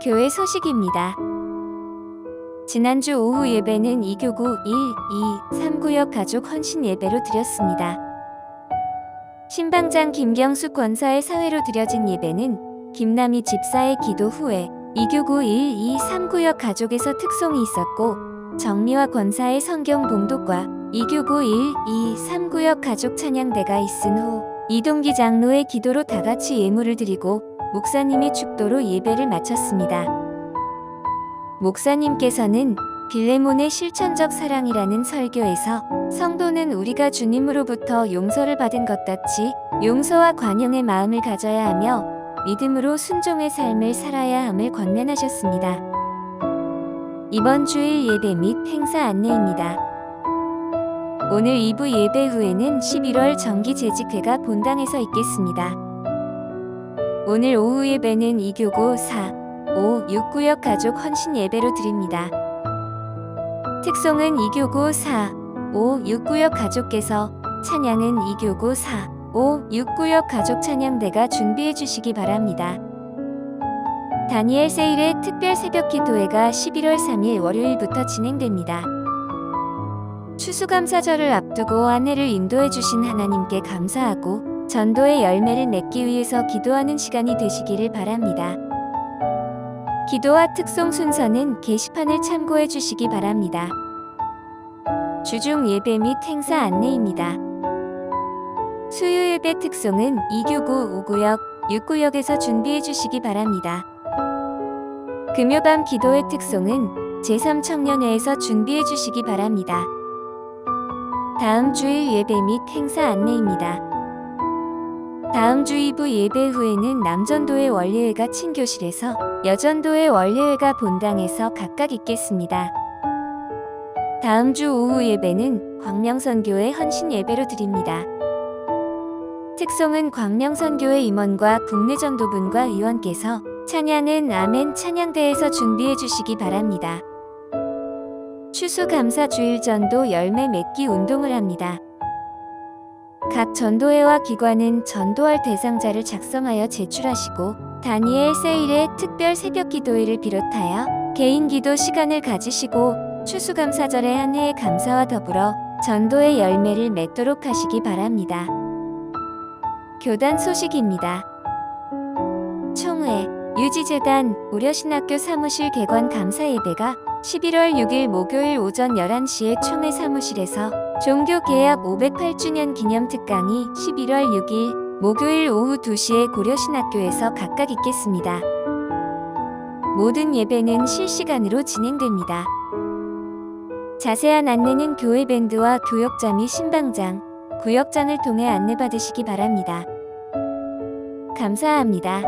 교회 소식입니다. 지난주 오후 예배는 이교구 1, 2, 3구역 가족 헌신 예배로 드렸습니다. 신방장 김경숙 권사의 사회로 드려진 예배는 김남희 집사의 기도 후에 이교구 1, 2, 3구역 가족에서 특송이 있었고 정미화 권사의 성경 봉독과 이교구 1, 2, 3구역 가족 찬양대가 있은 후 이동기 장로의 기도로 다 같이 예물을 드리고 목사님의 축도로 예배를 마쳤습니다. 목사님께서는 빌레몬의 실천적 사랑이라는 설교에서 성도는 우리가 주님으로부터 용서를 받은 것 같이 용서와 관용의 마음을 가져야 하며 믿음으로 순종의 삶을 살아야 함을 권면하셨습니다. 이번 주일 예배 및 행사 안내입니다. 오늘 2부 예배 후에는 11월 정기 재직회가 본당에서 있겠습니다. 오늘 오후 예배는 이교구 4, 5, 6구역 가족 헌신 예배로 드립니다. 특송은 이교구 4, 5, 6구역 가족께서 찬양은 이교구 4, 5, 6구역 가족 찬양대가 준비해 주시기 바랍니다. 다니엘 세일의 특별 새벽 기도회가 11월 3일 월요일부터 진행됩니다. 추수감사절을 앞두고 아내를 인도해 주신 하나님께 감사하고 전도의 열매를 맺기 위해서 기도하는 시간이 되시기를 바랍니다. 기도와 특송 순서는 게시판을 참고해 주시기 바랍니다. 주중 예배 및 행사 안내입니다. 수요 예배 특송은 2교구 5구역, 6구역에서 준비해 주시기 바랍니다. 금요 밤 기도회 특송은 제3청년회에서 준비해 주시기 바랍니다. 다음 주일 예배 및 행사 안내입니다. 다음 주 2부 예배 후에는 남전도의 원례회가 친교실에서 여전도의 원례회가 본당에서 각각 있겠습니다. 다음 주 오후 예배는 광명선교회 헌신 예배로 드립니다. 특송은 광명선교회 임원과 국내 전도분과 의원께서 찬양은 아멘 찬양대에서 준비해 주시기 바랍니다. 추수감사 주일 전도 열매 맺기 운동을 합니다. 각 전도회와 기관은 전도할 대상자를 작성하여 제출하시고 다니엘 세일의 특별 새벽 기도회를 비롯하여 개인 기도 시간을 가지시고 추수감사절의 한 해의 감사와 더불어 전도의 열매를 맺도록 하시기 바랍니다. 교단 소식입니다. 총회 유지재단 우려신학교 사무실 개관 감사 예배가 11월 6일 목요일 오전 11시에 총회 사무실에서 종교개혁 508주년 기념 특강이 11월 6일 목요일 오후 2시에 고려신학교에서 각각 있겠습니다. 모든 예배는 실시간으로 진행됩니다. 자세한 안내는 교회 밴드와 교역자 및 신방장, 구역장을 통해 안내받으시기 바랍니다. 감사합니다.